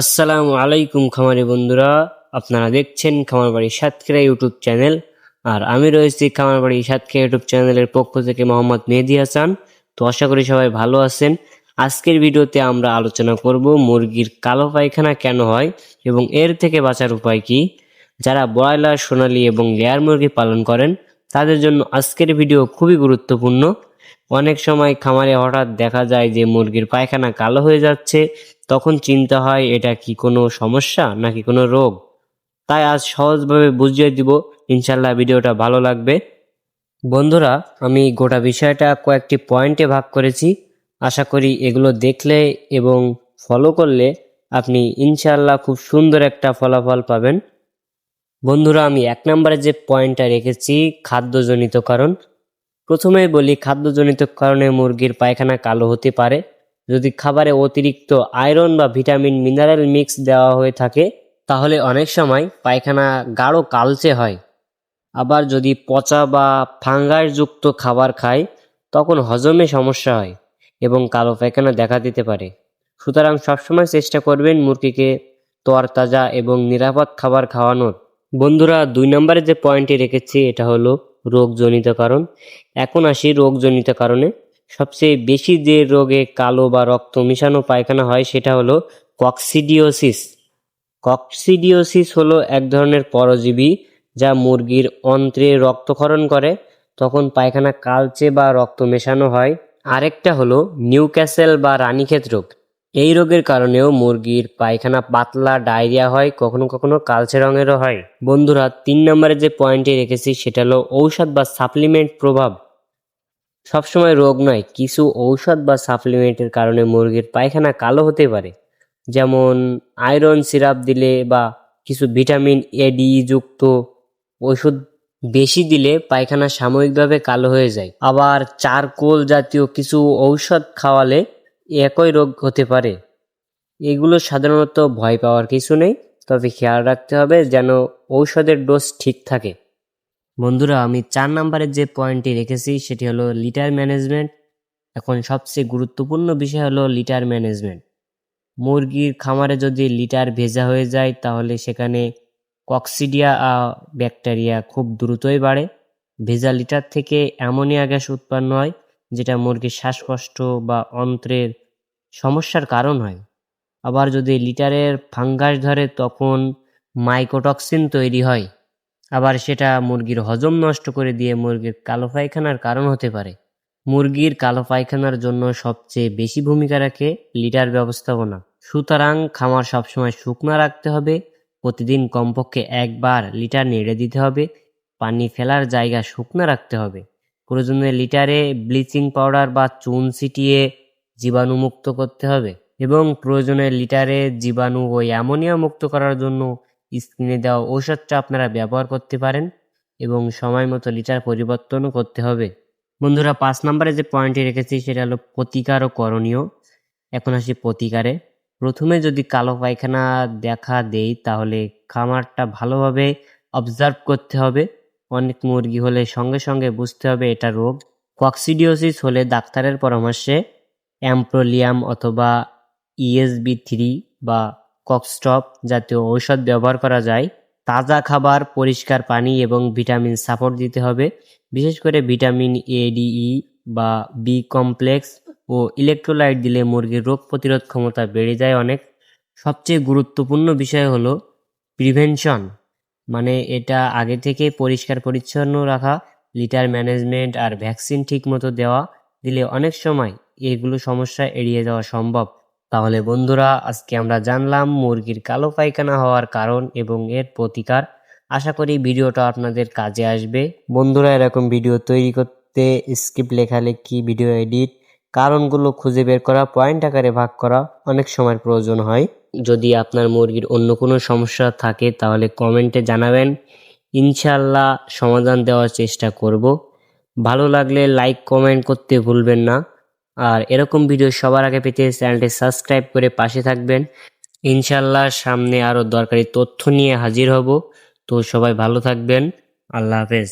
আসসালামু আলাইকুম খামারি বন্ধুরা। আপনারা দেখছেন খামার বাড়ি সাতক্ষীরা ইউটিউব চ্যানেল। আর আমি রয়েছি খামার বাড়ি সাতক্ষীরা ইউটিউব চ্যানেলের পক্ষ থেকে মোহাম্মদ মেহেদি হাসান। তো আশা করি সবাই ভালো আছেন। আজকের ভিডিওতে আমরা আলোচনা করব মুরগির কালো পায়খানা কেন হয় এবং এর থেকে বাঁচার উপায় কি। যারা ব্রয়লার, সোনালী এবং লেয়ার মুরগি পালন করেন, তাদের জন্য আজকের ভিডিও খুবই গুরুত্বপূর্ণ। অনেক সময় খামারে হঠাৎ দেখা যায় যে মুরগির পায়খানা কালো হয়ে যাচ্ছে, তখন চিন্তা হয়, এটা কি কোনো সমস্যা নাকি কোনো রোগ? তাই আজ সহজভাবে বুঝিয়ে দিব ইনশাল্লাহ ভিডিওটা ভালো লাগবে। বন্ধুরা, আমি গোটা বিষয়টা কয়েকটি পয়েন্টে ভাগ করেছি। আশা করি এগুলো দেখলে এবং ফলো করলে আপনি ইনশাল্লাহ খুব সুন্দর একটা ফলাফল পাবেন। বন্ধুরা, আমি এক নম্বরে যে পয়েন্টটা রেখেছি, খাদ্যজনিত কারণ। প্রথমেই বলি, খাদ্যজনিত কারণে মুরগির পায়খানা কালো হতে পারে। যদি খাবারে অতিরিক্ত আয়রন বা ভিটামিন, মিনারেল মিক্স দেওয়া হয়ে থাকে, তাহলে অনেক সময় পায়খানা গাঢ় কালচে হয়। আবার যদি পচা বা ফাঙ্গাসযুক্ত খাবার খায় তখন হজমে সমস্যা হয় এবং কালো পায়খানা দেখা দিতে পারে। সুতরাং সবসময় চেষ্টা করবেন মুরগিকে তরতাজা এবং নিরাপদ খাবার খাওয়ানোর। বন্ধুরা, দুই নম্বরে যে পয়েন্টটি রেখেছি, এটা হলো রোগজনিত কারণ। এখন আসি রোগজনিত কারণে। সবচেয়ে বেশি যে রোগে কালো বা রক্ত মিশানো পায়খানা হয় সেটা হলো কক্সিডিওসিস। কক্সিডিওসিস হলো এক ধরনের পরজীবী যা মুরগির অন্ত্রে রক্তক্ষরণ করে, তখন পায়খানা কালচে বা রক্ত মেশানো হয়। আরেকটা হলো নিউক্যাসেল বা রানীক্ষেত রোগ। এই রোগের কারণেও মুরগির পায়খানা পাতলা, ডায়রিয়া হয়, কখনো কখনো কালচে রঙেরও হয়। বন্ধুরা, তিন নম্বরে যে পয়েন্টে রেখেছি, সেটা হলো ঔষধ বা সাপ্লিমেন্ট প্রভাব। সবসময় রোগ নয়, কিছু ঔষধ বা সাপ্লিমেন্টের কারণে মুরগির পায়খানা কালো হতে পারে। যেমন আয়রন সিরাপ দিলে বা কিছু ভিটামিন এডি যুক্ত ওষুধ বেশি দিলে পায়খানা সাময়িকভাবে কালো হয়ে যায়। আবার চারকোল জাতীয় কিছু ঔষধ খাওয়ালে একই রোগ হতে পারে। এগুলো সাধারণত ভয় পাওয়ার কিছু নেই, তবে খেয়াল রাখতে হবে যেন ঔষধের ডোজ ঠিক থাকে। বন্ধুরা, আমি চার নাম্বারের যে পয়েন্টটি রেখেছি সেটি হলো লিটার ম্যানেজমেন্ট। এখন সবচেয়ে গুরুত্বপূর্ণ বিষয় হলো লিটার ম্যানেজমেন্ট। মুরগির খামারে যদি লিটার ভেজা হয়ে যায়, তাহলে সেখানে কক্সিডিয়া ব্যাকটেরিয়া খুব দ্রুতই বাড়ে। ভেজা লিটার থেকে অ্যামোনিয়া গ্যাস উৎপন্ন হয়। যেটা মুরগির শ্বাসকষ্ট বা অন্ত্রের সমস্যার কারণ হয়। আবার যদি লিটারের ফাঙ্গাস ধরে তখন মাইকোটক্সিন তৈরি হয়। আবার সেটা মুরগির হজম নষ্ট করে দিয়ে মুরগির কালো পায়খানার কারণ হতে পারে। মুরগির কালো পায়খানার জন্য সবচেয়ে বেশি ভূমিকা রাখে লিটার ব্যবস্থাপনা। সুতরাং খামার সবসময় শুকনো রাখতে হবে। প্রতিদিন কমপক্ষে একবার লিটার নেড়ে দিতে হবে। পানি ফেলার জায়গা শুকনো রাখতে হবে। প্রয়োজনে লিটারে ব্লিচিং পাউডার বা চুন ছিটিয়ে জীবাণুমুক্ত করতে হবে এবং প্রয়োজনে লিটারে জীবাণু ও অ্যামোনিয়া মুক্ত করার জন্য স্ক্রিনে দেওয়া ঔষধটা আপনারা ব্যবহার করতে পারেন এবং সময় মতো লিটার পরিবর্তনও করতে হবে। বন্ধুরা, পাঁচ নম্বরে যে পয়েন্টটি রেখেছি সেটা হলো প্রতিকার ও করণীয়। এখন আসি প্রতিকারে। প্রথমে যদি কালো পায়খানা দেখা দেই তাহলে খামারটা ভালোভাবে অবজার্ভ করতে হবে। অনেক মুরগি হলে সঙ্গে সঙ্গে বুঝতে হবে এটা রোগ। কক্সিডিওসিস হলে ডাক্তারের পরামর্শে অ্যাম্প্রোলিয়াম অথবা ইএসবি থ্রি বা ককস্টপ জাতীয় ঔষধ ব্যবহার করা যায়। তাজা খাবার, পরিষ্কার পানি এবং ভিটামিন সাপোর্ট দিতে হবে। বিশেষ করে ভিটামিন এ ডিই বা বি কমপ্লেক্স ও ইলেকট্রোলাইট দিলে মুরগির রোগ প্রতিরোধ ক্ষমতা বেড়ে যায় অনেক। সবচেয়ে গুরুত্বপূর্ণ বিষয় হলো প্রিভেনশন মানে এটা আগে থেকে পরিষ্কার পরিচ্ছন্ন রাখা, লিটার ম্যানেজমেন্ট আর ভ্যাকসিন ঠিক মতো দেওয়া দিলে অনেক সময় এগুলো সমস্যা এড়িয়ে যাওয়া সম্ভব। তাহলে বন্ধুরা, আজকে আমরা জানলাম মুরগির কালো পায়খানা হওয়ার কারণ এবং এর প্রতিকার। আশা করি ভিডিওটা আপনাদের কাজে আসবে। বন্ধুরা, এরকম ভিডিও তৈরি করতে স্ক্রিপ্ট লেখালেখি, ভিডিও এডিট কারণগুলো খুঁজে বের করা পয়েন্ট আকারে ভাগ করা অনেক সময় প্রয়োজন হয়। যদি আপনার মুরগির অন্য কোনো সমস্যা থাকে, তাহলে কমেন্টে জানাবেন। ইনশাল্লাহ সমাধান দেওয়ার চেষ্টা করব। ভালো লাগলে লাইক কমেন্ট করতে ভুলবেন না। আর এরকম ভিডিও সবার আগে পেতে চ্যানেলটি সাবস্ক্রাইব করে পাশে থাকবেন। ইনশাল্লাহ সামনে আরও দরকারি তথ্য নিয়ে হাজির হব। তো সবাই ভালো থাকবেন। আল্লাহ হাফেজ।